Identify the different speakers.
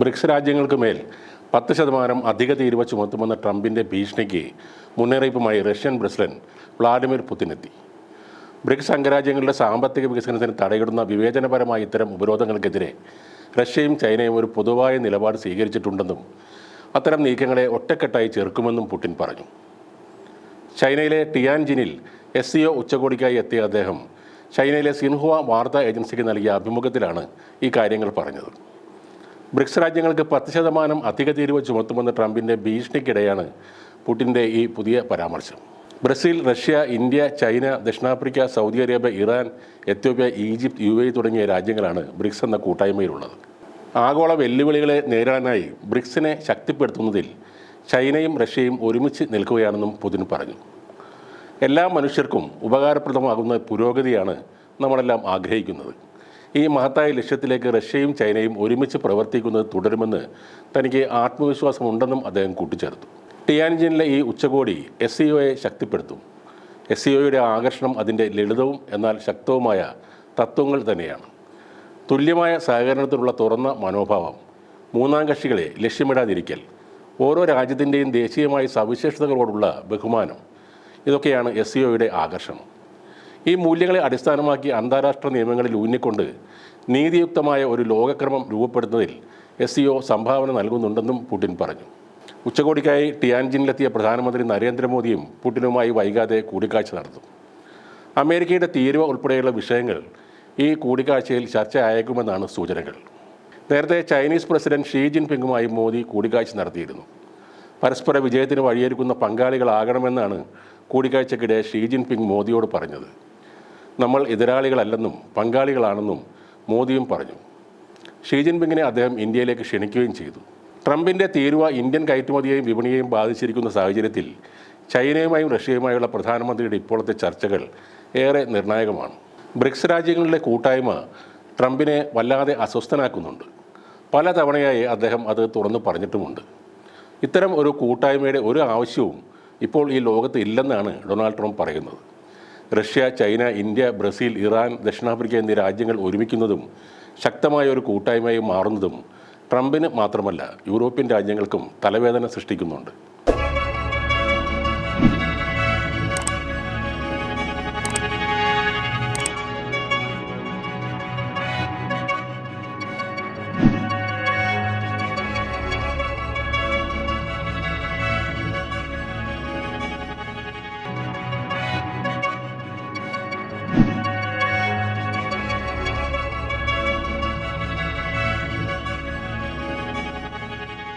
Speaker 1: BRICS രാജ്യങ്ങൾക്ക് മേൽ പത്ത് ശതമാനം അധിക തീരുവ ചുമത്തുമെന്ന ട്രംപിന്റെ ഭീഷണിക്ക് മുന്നറിയിപ്പുമായി റഷ്യൻ പ്രസിഡന്റ് വ്ളാഡിമിർ പുതിനെത്തി ബ്രിക്സ് അംഗരാജ്യങ്ങളുടെ സാമ്പത്തിക വികസനത്തിന് തടയിടുന്ന വിവേചനപരമായ ഇത്തരം ഉപരോധങ്ങൾക്കെതിരെ റഷ്യയും ചൈനയും ഒരു പൊതുവായ നിലപാട് സ്വീകരിച്ചിട്ടുണ്ടെന്നും അത്തരം നീക്കങ്ങളെ ഒറ്റക്കെട്ടായി ചെറുക്കുമെന്നും പുടിൻ പറഞ്ഞു. ചൈനയിലെ ടിയാൻജിനിൽ എസ് സി ഒ ഉച്ചകോടിക്കായി എത്തിയ അദ്ദേഹം ചൈനയിലെ സിൻഹുവ വാർത്താ ഏജൻസിക്ക് നൽകിയ അഭിമുഖത്തിലാണ് ഈ കാര്യങ്ങൾ പറഞ്ഞത്. ബ്രിക്സ് രാജ്യങ്ങൾക്ക് പത്ത് ശതമാനം അധിക തീരുവ ചുമത്തുമെന്ന ട്രംപിന്റെ ഭീഷണിക്കിടെയാണ് പുടിന്റെ ഈ പുതിയ പരാമർശം. ബ്രസീൽ റഷ്യ ഇന്ത്യ ചൈന ദക്ഷിണാഫ്രിക്ക Saudi Arabia Iran Ethiopia Egypt U A തുടങ്ങിയ രാജ്യങ്ങളാണ് ബ്രിക്സ് എന്ന കൂട്ടായ്മയിലുള്ളത്. ആഗോള വെല്ലുവിളികളെ നേരിടാനായി ബ്രിക്സിനെ ശക്തിപ്പെടുത്തുന്നതിൽ ചൈനയും റഷ്യയും ഒരുമിച്ച് നിൽക്കുകയാണെന്നും പുതിൻ പറഞ്ഞു. എല്ലാ മനുഷ്യർക്കും ഉപകാരപ്രദമാകുന്ന പുരോഗതിയാണ് നമ്മളെല്ലാം ആഗ്രഹിക്കുന്നത്. ഈ മഹത്തായ ലക്ഷ്യത്തിലേക്ക് റഷ്യയും ചൈനയും ഒരുമിച്ച് പ്രവർത്തിക്കുന്നത് തുടരുമെന്ന് തനിക്ക് ആത്മവിശ്വാസമുണ്ടെന്നും അദ്ദേഹം കൂട്ടിച്ചേർത്തു. ടിയാൻജിനിലെ ഈ ഉച്ചകോടി എസ് സി ഒയെ ശക്തിപ്പെടുത്തും. എസ് സി ഒയുടെ ആകർഷണം അതിന്റെ ലളിതവും എന്നാൽ ശക്തവുമായ തത്വങ്ങൾ തന്നെയാണ്. തുല്യമായ സഹകരണത്തിനുള്ള തുറന്ന മനോഭാവം മൂന്നാം കക്ഷികളെ ലക്ഷ്യമിടാതിരിക്കൽ ഓരോ രാജ്യത്തിന്റെയും ദേശീയമായ സവിശേഷതകളോടുള്ള ബഹുമാനം ഇതൊക്കെയാണ് എസ് സി ഒയുടെ ആകർഷണം. ഈ മൂല്യങ്ങളെ അടിസ്ഥാനമാക്കി അന്താരാഷ്ട്ര നിയമങ്ങളിൽ ഊന്നിക്കൊണ്ട് നീതിയുക്തമായ ഒരു ലോകക്രമം രൂപപ്പെടുന്നതിൽ എസ് സി ഒ സംഭാവന നൽകുന്നുണ്ടെന്നും പുടിൻ പറഞ്ഞു. ഉച്ചകോടിക്കായി ടിയാൻജിനിലെത്തിയ പ്രധാനമന്ത്രി നരേന്ദ്രമോദിയും പുടിനുമായി വൈകാതെ കൂടിക്കാഴ്ച നടത്തും. അമേരിക്കയുടെ തീരുവ ഉൾപ്പെടെയുള്ള വിഷയങ്ങൾ ഈ കൂടിക്കാഴ്ചയിൽ ചർച്ചയായേക്കുമെന്നാണ് സൂചനകൾ. നേരത്തെ ചൈനീസ് പ്രസിഡന്റ് ഷീ ജിൻപിങ്ങുമായി മോദി കൂടിക്കാഴ്ച നടത്തിയിരുന്നു. പരസ്പര വിജയത്തിന് വഴിയൊരുക്കുന്ന പങ്കാളികളാകണമെന്നാണ് കൂടിക്കാഴ്ചക്കിടെ ഷീ ജിൻപിങ് മോദിയോട് പറഞ്ഞത്. നമ്മൾ എതിരാളികളല്ലെന്നും പങ്കാളികളാണെന്നും മോദിയും പറഞ്ഞു. ഷീ ജിൻപിങ്ങിനെ അദ്ദേഹം ഇന്ത്യയിലേക്ക് ക്ഷണിക്കുകയും ചെയ്തു. ട്രംപിന്റെ തീരുവ ഇന്ത്യൻ കയറ്റുമതിയെയും വിപണിയെയും ബാധിച്ചിരിക്കുന്ന സാഹചര്യത്തിൽ ചൈനയുമായും റഷ്യയുമായുള്ള പ്രധാനമന്ത്രിയുടെ ഇപ്പോഴത്തെ ചർച്ചകൾ ഏറെ നിർണായകമാണ്. ബ്രിക്സ് രാജ്യങ്ങളിലെ കൂട്ടായ്മ ട്രംപിനെ വല്ലാതെ അസ്വസ്ഥനാക്കുന്നുണ്ട്. പല തവണയായി അദ്ദേഹം അത് തുറന്നു പറഞ്ഞിട്ടുമുണ്ട്. ഇത്തരം ഒരു കൂട്ടായ്മയുടെ ഒരു ആവശ്യവും ഇപ്പോൾ ഈ ലോകത്ത് ഇല്ലെന്നാണ് ഡൊണാൾഡ് ട്രംപ് പറയുന്നത്. Russia China India Brazil Iran ദക്ഷിണാഫ്രിക്ക എന്നീ രാജ്യങ്ങൾ ഒരുമിക്കുന്നതും ശക്തമായ ഒരു കൂട്ടായ്മയായി മാറുന്നതും ട്രംപിന് മാത്രമല്ല യൂറോപ്യൻ രാജ്യങ്ങൾക്കും തലവേദന സൃഷ്ടിക്കുന്നുണ്ട്.